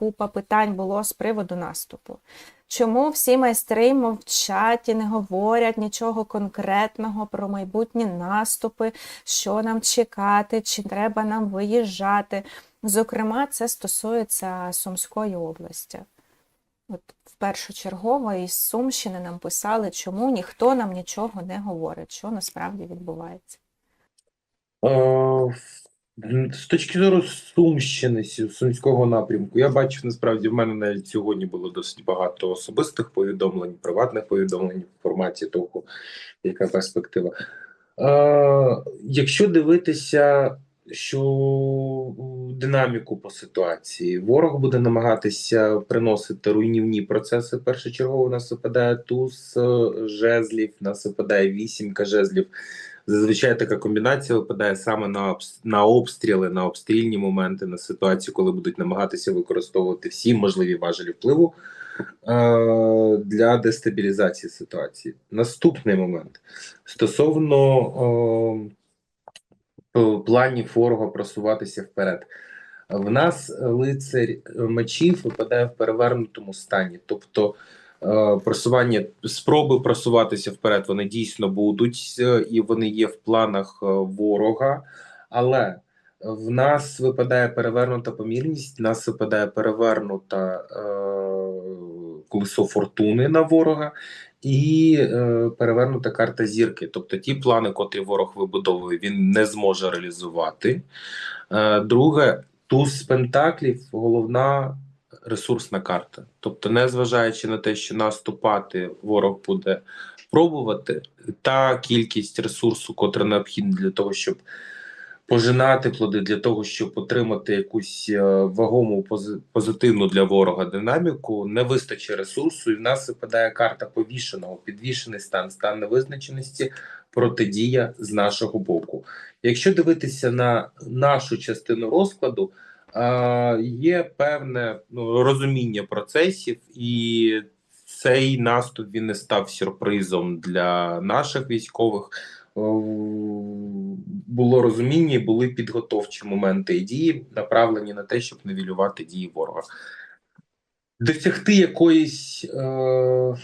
купа питань було з приводу наступу. Чому всі майстри мовчать і не говорять нічого конкретного про майбутні наступи, що нам чекати, чи треба нам виїжджати? Зокрема, це стосується Сумської області. От першочергово із Сумщини нам писали, чому ніхто нам нічого не говорить, що насправді відбувається. З точки зору Сумщини, Сумського напрямку, я бачив насправді в мене навіть сьогодні було досить багато особистих повідомлень, приватних повідомлень в форматі того, яка перспектива. Е, Якщо дивитися, що динаміку по ситуації, ворог буде намагатися приносити руйнівні процеси. Першочергово у нас випадає туз е, жезлів, нас випадає вісімка жезлів. Зазвичай така комбінація випадає саме на на обстріли, на обстрільні моменти, на ситуацію, коли будуть намагатися використовувати всі можливі важелі впливу е, для дестабілізації ситуації. Наступний момент стосовно е, планів ворога просуватися вперед. В нас лицар мечів випадає в перевернутому стані, тобто просування спроби просуватися вперед вони дійсно будуть, е, і вони є в планах е, ворога, але в нас випадає перевернута помірність, в нас випадає перевернута е, колесо фортуни на ворога, і е, перевернута карта зірки. Тобто ті плани, котрі ворог вибудовує, він не зможе реалізувати. Е, друге, туз пентаклів головна ресурсна карта. Тобто, незважаючи на те, що наступати ворог буде пробувати, та кількість ресурсу, котра необхідна для того, щоб пожинати плоди, для того, щоб отримати якусь е, вагому пози- позитивну для ворога динаміку, не вистачить ресурсу, і в нас випадає карта повішеного, підвішений стан, стан невизначеності, протидія з нашого боку. Якщо дивитися на нашу частину розкладу, є певне ну, розуміння процесів, і цей наступ він не став сюрпризом для наших військових. Було розуміння, були підготовчі моменти і дії, направлені на те, щоб невілювати дії ворога. Досягти якоїсь е,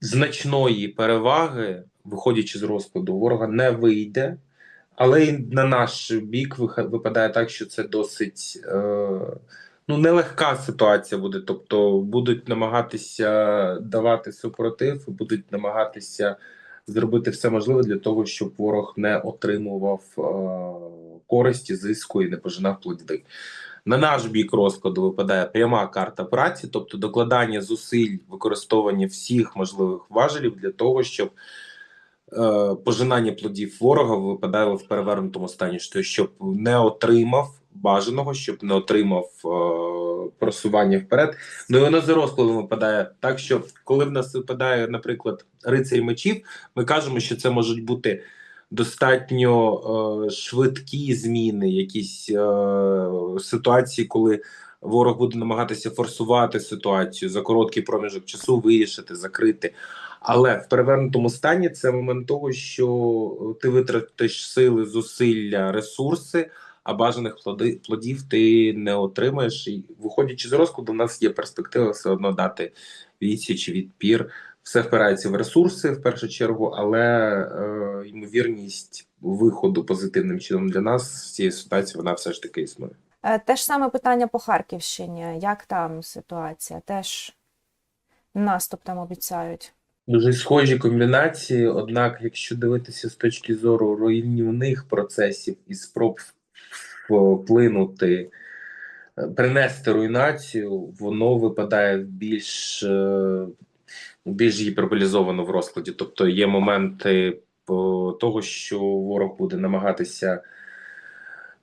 значної переваги, виходячи з розкладу, ворога не вийде, але і на наш бік випадає так, що це досить е, ну, нелегка ситуація буде. Тобто будуть намагатися давати супротив, будуть намагатися зробити все можливе для того, щоб ворог не отримував е, користі, зиску і не пожинав плоди. На наш бік розкладу випадає пряма карта праці, тобто докладання зусиль, використовування всіх можливих важелів для того, щоб пожинання плодів ворога випадало в перевернутому стані, що- щоб не отримав бажаного, щоб не отримав е, просування вперед. Ну і воно за розкладом випадає так, що коли в нас випадає, наприклад, рицарь мечів, ми кажемо, що це можуть бути достатньо е, швидкі зміни, якісь е, ситуації, коли ворог буде намагатися форсувати ситуацію за короткий проміжок часу, вирішити, закрити. Але в перевернутому стані це момент того, що ти витратиш сили, зусилля, ресурси, а бажаних плодів ти не отримаєш. І виходячи з розкладу, у нас є перспектива все одно дати відсіч, відпір. Все впирається в ресурси в першу чергу, але е, ймовірність виходу позитивним чином для нас з цієї ситуації вона все ж таки існує. Е, Те ж саме питання по Харківщині. Як там ситуація? Теж наступ там обіцяють. Дуже схожі комбінації, однак, якщо дивитися з точки зору руйнівних процесів і спроб вплинути, е, принести руйнацію, воно випадає більш, е, більш гіперболізовано в розкладі. Тобто є моменти того, що ворог буде намагатися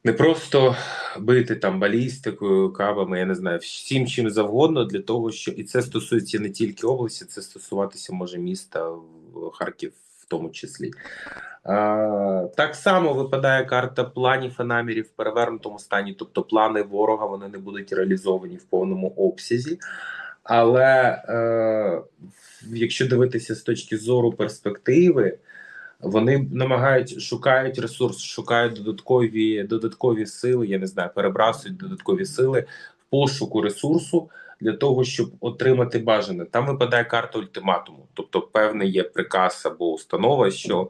не просто бити там балістикою, кабами, я не знаю, всім чим завгодно для того, що і це стосується не тільки області, це стосуватися може міста Харків в тому числі. А, так само випадає карта планів і намірів в перевернутому стані, тобто плани ворога вони не будуть реалізовані в повному обсязі. Але е, якщо дивитися з точки зору перспективи, вони намагають шукають ресурс, шукають додаткові додаткові сили. Я не знаю, перебрасують додаткові сили в пошуку ресурсу для того, щоб отримати бажане. Там випадає карта ультиматуму, тобто певний є приказ або установа, що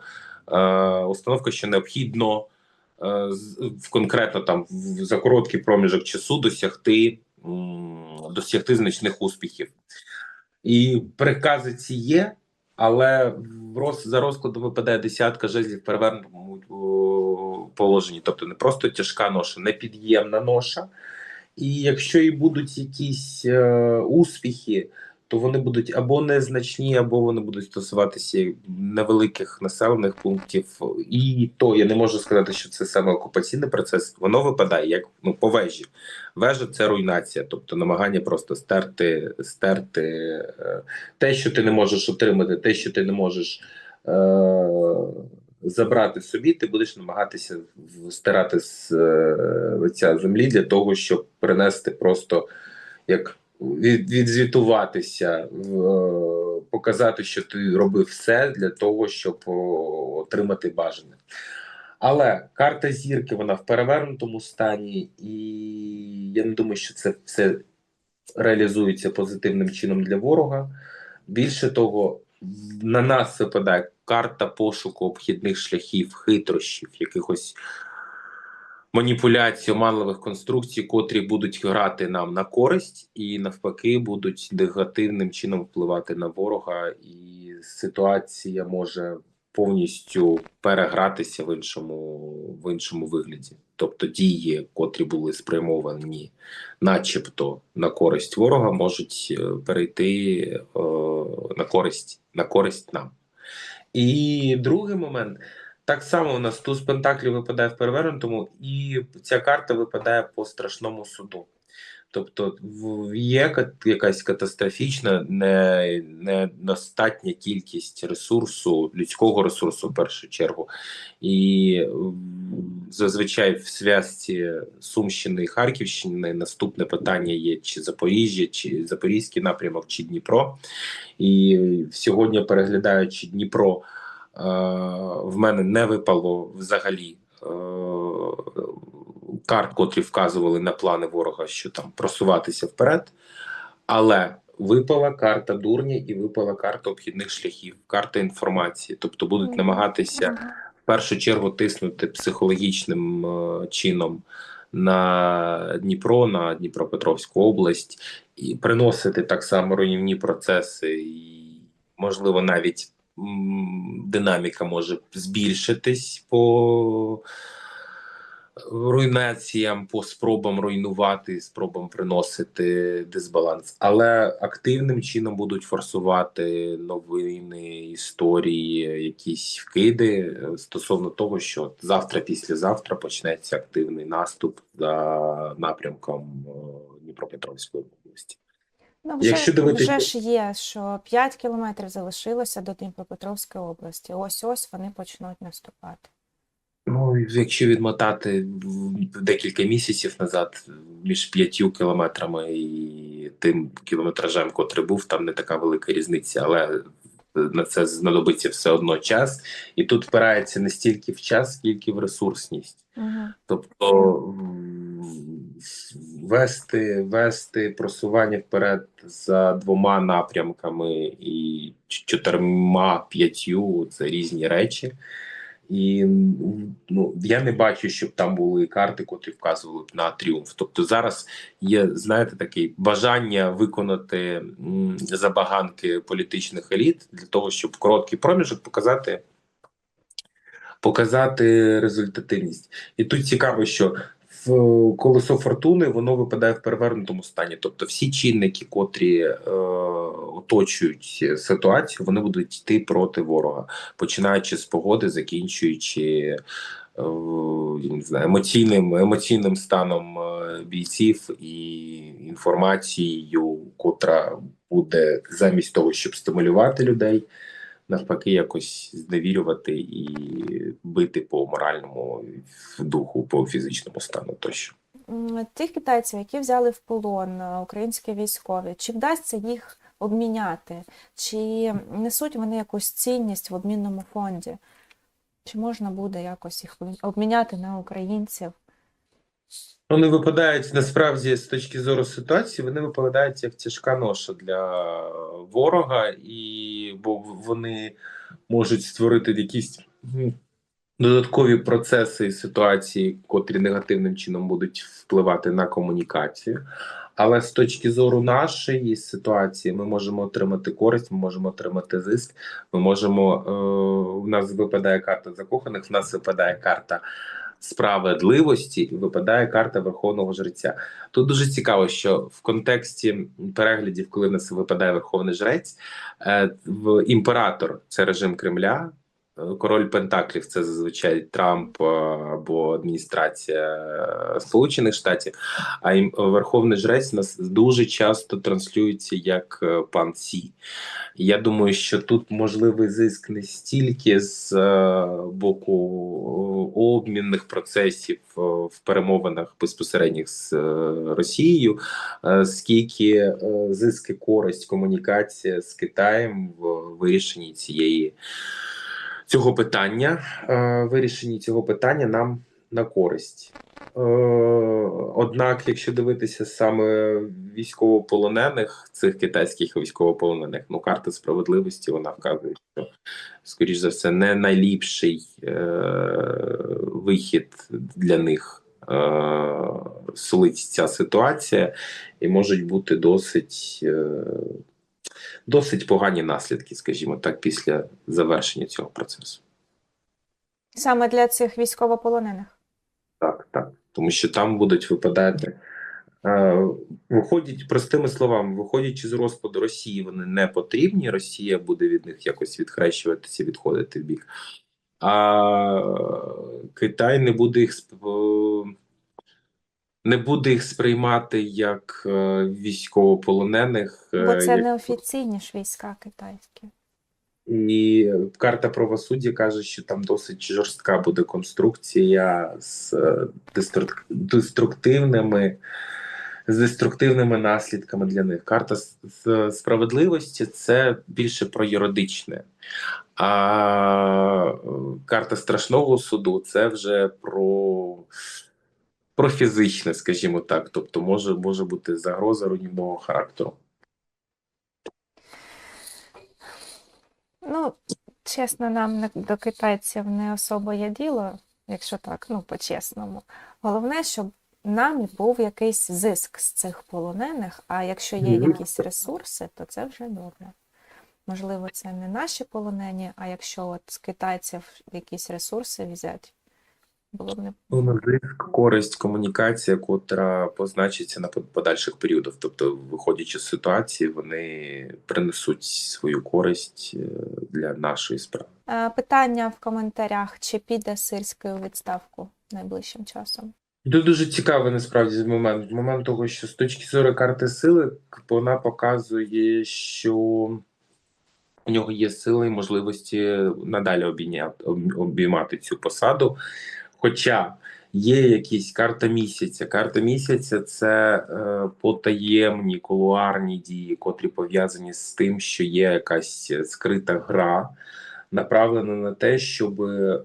е, установка, що необхідно е, в конкретно там в- за короткий проміжок часу досягти, м, досягти значних успіхів. І прикази ці є, але в роз, за розкладом випадає десятка жезлів в перевернутому положенні. Тобто не просто тяжка ноша, непід'ємна ноша. І якщо і будуть якісь е, успіхи, то вони будуть або незначні, або вони будуть стосуватися невеликих населених пунктів. І то я не можу сказати, що це саме окупаційний процес. Воно випадає як ну по вежі. Вежа це руйнація, тобто намагання просто стерти, стерти е, те, що ти не можеш отримати, те, що ти не можеш е, забрати собі, ти будеш намагатися стирати з е, лиця землі для того, щоб принести просто як від, відзвітуватися, е, показати, що ти робив все для того, щоб отримати бажане. Але карта зірки вона в перевернутому стані, і я не думаю, що це все реалізується позитивним чином для ворога. Більше того, на нас випадає карта пошуку обхідних шляхів, хитрощів, якихось маніпуляцій, оманливих конструкцій, котрі будуть грати нам на користь, і навпаки будуть негативним чином впливати на ворога, і ситуація може повністю перегратися в іншому, в іншому вигляді. Тобто дії, котрі були спрямовані, начебто на користь ворога, можуть е, перейти е, на користь на користь нам. І другий момент. Так само у нас туз Пентаклів випадає в перевернутому, і ця карта випадає по страшному суду. Тобто є якась катастрофічна, не, недостатня кількість ресурсу, людського ресурсу в першу чергу. І зазвичай в зв'язці Сумщини і Харківщини наступне питання є чи Запоріжжя, чи Запорізький напрямок, чи Дніпро. І сьогодні, переглядаючи Дніпро, в мене не випало взагалі е, карт, котрі вказували на плани ворога, що там просуватися вперед. Але випала карта дурня і випала карта обхідних шляхів, карта інформації. Тобто будуть намагатися в першу чергу тиснути психологічним е, чином на Дніпро, на Дніпропетровську область і приносити так само руйнівні процеси, і можливо навіть динаміка може збільшитись по руйнаціям, по спробам руйнувати, спробам приносити дисбаланс, але активним чином будуть форсувати новини, історії, якісь вкиди стосовно того, що завтра, післязавтра почнеться активний наступ за напрямком е, Дніпропетровської області. Ну, вже, Якщо дивитися- вже ж є, що 5 кілометрів залишилося до Дніпропетровської області. Ось ось вони почнуть наступати. Ну, якщо відмотати декілька місяців назад між п'ятью кілометрами і тим кілометражем, котрий був, там не така велика різниця, але на це знадобиться все одно час, і тут впирається не стільки в час, скільки в ресурсність. Угу. Тобто вести, вести просування вперед за двома напрямками і чотирма п'ятью це різні речі. І ну, я не бачу, щоб там були карти, котрі вказували б на тріумф. Тобто зараз є, знаєте, таке бажання виконати забаганки політичних еліт для того, щоб в короткий проміжок показати, показати результативність. І тут цікаво, що колесо фортуни воно випадає в перевернутому стані. Тобто, всі чинники, котрі е, оточують ситуацію, вони будуть йти проти ворога, починаючи з погоди, закінчуючи. е, я не знаю, емоційним емоційним станом е, бійців і інформацією, котра буде замість того, щоб стимулювати людей, навпаки, якось зневірювати і бити по моральному духу, по фізичному стану тощо. Тих китайців, які взяли в полон е, українські військові, чи вдасться їх обміняти? Чи несуть вони якусь цінність в обмінному фонді? Чи можна буде якось їх обміняти на українців? Вони випадають насправді з точки зору ситуації, вони випадають як тяжка ноша для ворога, і бо вони можуть створити якісь додаткові процеси і ситуації, котрі негативним чином будуть впливати на комунікацію. Але з точки зору нашої ситуації, ми можемо отримати користь, ми можемо отримати зиск. Ми можемо е, у нас випадає карта закоханих, в нас випадає карта справедливості і випадає карта Верховного Жреця. Тут дуже цікаво, що в контексті переглядів, коли в нас випадає Верховний Жрець, е, в імператор це режим Кремля. Е, Король Пентаклів це зазвичай Трамп е, або адміністрація е, Сполучених Штатів. А ім- Верховний Жрець нас дуже часто транслюється як е, пан Сі. Я думаю, що тут можливий зиск не стільки з е, боку е, обмінних процесів е, в перемовинах безпосередніх з е, Росією, е, скільки е, зиск і користь комунікація з Китаєм в вирішенні цієї цього питання, е, вирішенні цього питання нам на користь. Е, Однак, якщо дивитися саме військовополонених, цих китайських військовополонених, ну карта справедливості вона вказує, що скоріш за все не найліпший е, вихід для них е, сулить ця ситуація, і можуть бути досить. Досить погані наслідки, скажімо так, після завершення цього процесу. Саме для цих військовополонених. Так, так. Тому що там будуть випадати. Е, виходять, простими словами, виходячи з розпаду Росії, вони не потрібні. Росія буде від них якось відхрещуватися, відходити в бік. А Китай не буде їх не буде їх сприймати як е, військовополонених. Бо е, це як- не офіційні ж війська китайські. І карта правосуддя каже, що там досить жорстка буде конструкція з е, деструктивними, з деструктивними наслідками для них. Карта справедливості це більше про юридичне. А карта страшного суду це вже про, про фізичне, скажімо так. Тобто може, може бути загроза руйнівного характеру. Ну, чесно, нам до китайців не особо є діло, якщо так, ну, по-чесному. Головне, щоб нам був якийсь зиск з цих полонених, а якщо є якісь ресурси, то це вже добре. Можливо, це не наші полонені, а якщо от з китайців якісь ресурси взяти, було б не Ну, користь, комунікація, котра позначиться на под- подальших періодах. Тобто, виходячи з ситуації, вони принесуть свою користь е, для нашої справи. Е, Питання в коментарях, чи піде Сирський у відставку найближчим часом? Тут дуже цікавий насправді момент. Момент того, що з точки зору карти сили, вона показує, що у нього є сили і можливості надалі обійняти, обіймати цю посаду. Хоча є якісь карта місяця. Карта місяця це е, потаємні кулуарні дії, котрі пов'язані з тим, що є якась скрита гра, направлена на те, щоб е,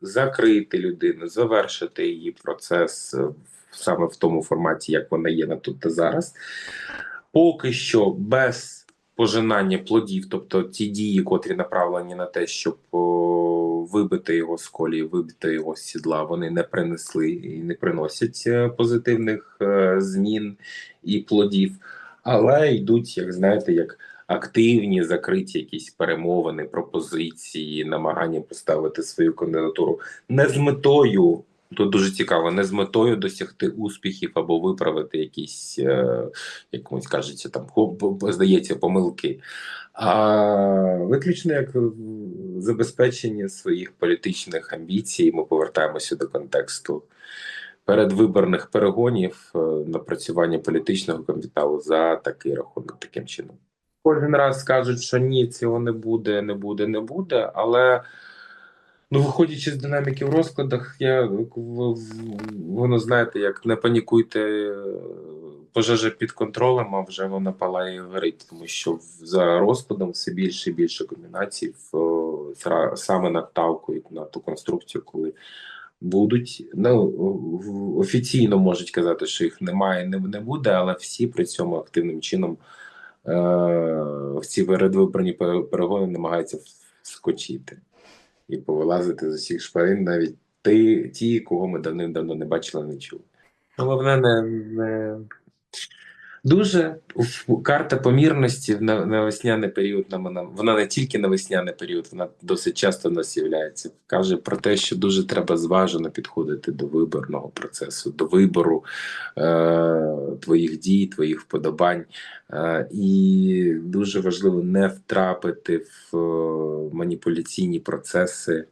закрити людину, завершити її процес е, саме в тому форматі, як вона є на тут та зараз. Поки що без пожинання плодів, тобто ті дії, котрі направлені на те, щоб вибити його з колії, вибити його з сідла, вони не принесли і не приносять е, позитивних е, змін і плодів, але йдуть, як знаєте, як активні закриті якісь перемовини, пропозиції, намагання поставити свою кандидатуру не з метою. Тут дуже цікаво, не з метою досягти успіхів або виправити якісь, е, як комусь кажеться, там здається, помилки, а виключно як забезпечення своїх політичних амбіцій. Ми повертаємося до контексту передвиборних перегонів, е, напрацювання політичного капіталу за такий рахунок, таким чином. Кожен раз кажуть, що ні, цього не буде, не буде, не буде, але. Ну, виходячи з динаміки в розкладах, я воно знаєте, як не панікуйте, пожежа під контролем, а вже вона палає і горить, тому що за розкладом все більше і більше комбінацій саме на тавку і на ту конструкцію, коли будуть. Ну офіційно можуть казати, що їх немає, не, не буде, але всі при цьому активним чином е, в ці передвиборні перегони намагаються вскочити і повилазити з усіх шпарин, навіть ті, ті кого ми давним-давно не бачили, не чули. Головне, не, не дуже карта помірності на, на весняний період. Вона, вона не тільки на весняний період, вона досить часто в нас з'являється. Каже про те, що дуже треба зважено підходити до виборного процесу, до вибору е, твоїх дій, твоїх вподобань. Е, і дуже важливо не втрапити в е, маніпуляційні процеси.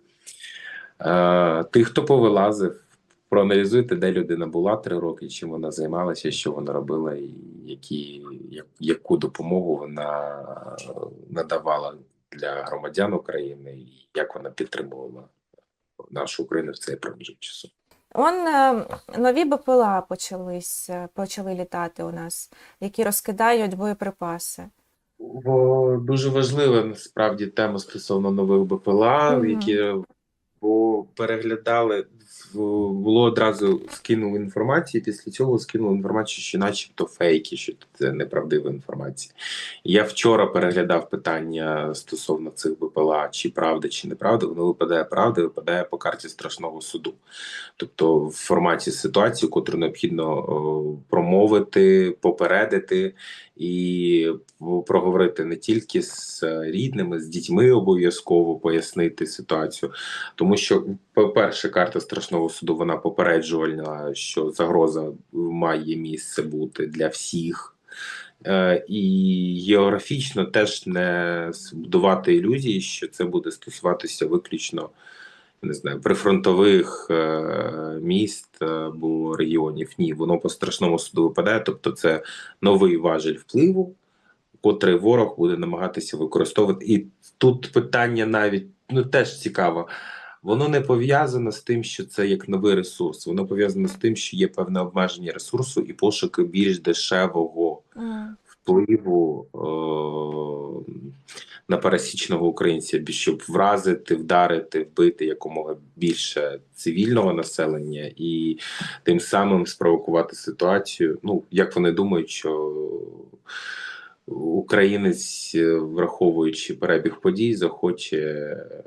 Е, тих, хто повилазив, проаналізуйте, де людина була три роки, чим вона займалася, що вона робила, і які, яку допомогу вона е, надавала для громадян України, і як вона підтримувала нашу Україну в цей проміжок часу. Он е, нові БПЛА почались, е, почали літати у нас, які розкидають боєприпаси. Бо дуже важлива насправді тема стосовно нових БПЛА, Мгм. які бо переглядали було одразу скинули інформацію. Після цього скинули інформацію, що, начебто, фейки, що це неправдива інформація. Я вчора переглядав питання стосовно цих БПЛА, чи правда, чи неправда. Воно випадає правда, випадає по карті страшного суду. Тобто, в форматі ситуації, котру необхідно о, промовити, попередити і проговорити не тільки з рідними, з дітьми обов'язково пояснити ситуацію. Тому що, по-перше, карта страшного суду вона попереджувальна, що загроза має місце бути для всіх. Е, І географічно теж не будувати ілюзії, що це буде стосуватися виключно не знаю, прифронтових е, міст або регіонів. Ні, воно по страшному суду випадає. Тобто, це новий важель впливу, котрий ворог буде намагатися використовувати. І тут питання навіть ну теж цікаво. Воно не пов'язано з тим, що це як новий ресурс. Воно пов'язано з тим, що є певне обмеження ресурсу і пошуки більш дешевого впливу е- на пересічного українця, щоб вразити, вдарити, вбити якомога більше цивільного населення і тим самим спровокувати ситуацію. Ну як вони думають, що українець, е, враховуючи перебіг подій, захоче е,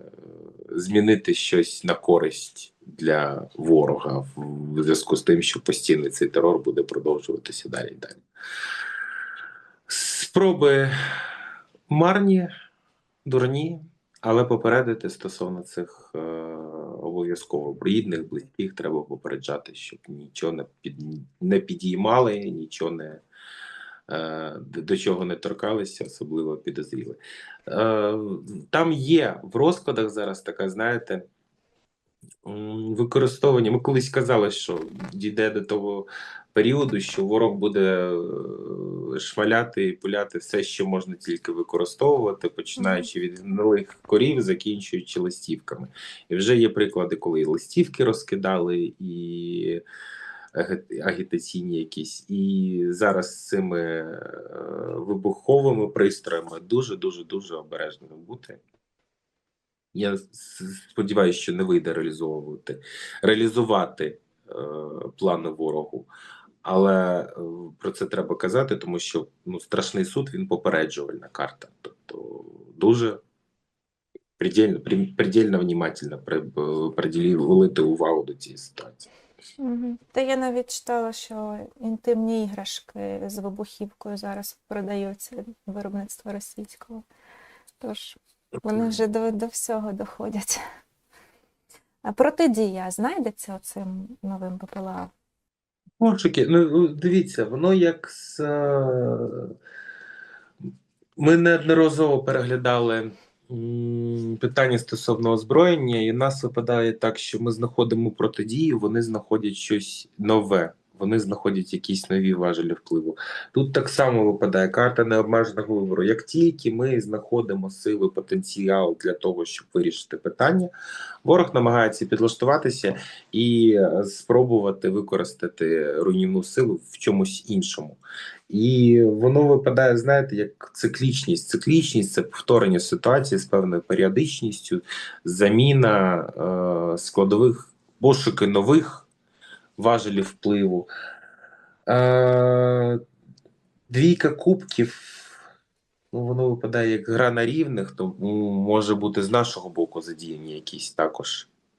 змінити щось на користь для ворога в зв'язку з тим, що постійний цей терор буде продовжуватися далі і далі. Спроби марні, дурні, але попередити стосовно цих е, обов'язково рідних, близьких треба попереджати, щоб нічого не під не підіймали, нічого не до до чого не торкалися, особливо підозріли. Е, там є в розкладах зараз така, знаєте, використовування. Ми колись казали, що дійде до того періоду, що ворог буде е, шмаляти і пуляти все, що можна тільки використовувати, починаючи від гнилих корів, закінчуючи листівками. І вже є приклади, коли і листівки розкидали, і агітаційні якісь. І зараз з цими е, вибуховими пристроями дуже дуже дуже обережними бути. Я сподіваюся, що не вийде реалізовувати реалізувати е, плани ворогу. Але е, про це треба казати, тому що ну, страшний суд він попереджувальна карта. Тобто дуже предельно, при- предельно внимательно при- е, увагу до цієї ситуації. Мгм. Та я навіть читала, що інтимні іграшки з вибухівкою зараз продаються виробництва російського. Тож вони вже до, до всього доходять. А протидія знайдеться оцим новим БПЛА? Пошуки, ну дивіться, воно як з. е, Ми неодноразово переглядали питання стосовно озброєння, і в нас випадає так, що ми знаходимо протидію, вони знаходять щось нове, вони знаходять якісь нові важелі впливу. Тут так само випадає карта необмеженого вибору. Як тільки ми знаходимо сили, потенціал для того, щоб вирішити питання, ворог намагається підлаштуватися і е, спробувати використати руйнівну силу в чомусь іншому. І воно випадає, знаєте, як циклічність. Циклічність це повторення ситуації з певною періодичністю, заміна е, складових пошуки нових важелів впливу. Е, двійка кубків. Ну, воно випадає як гра на рівних, тому може бути з нашого боку задіяні якісь також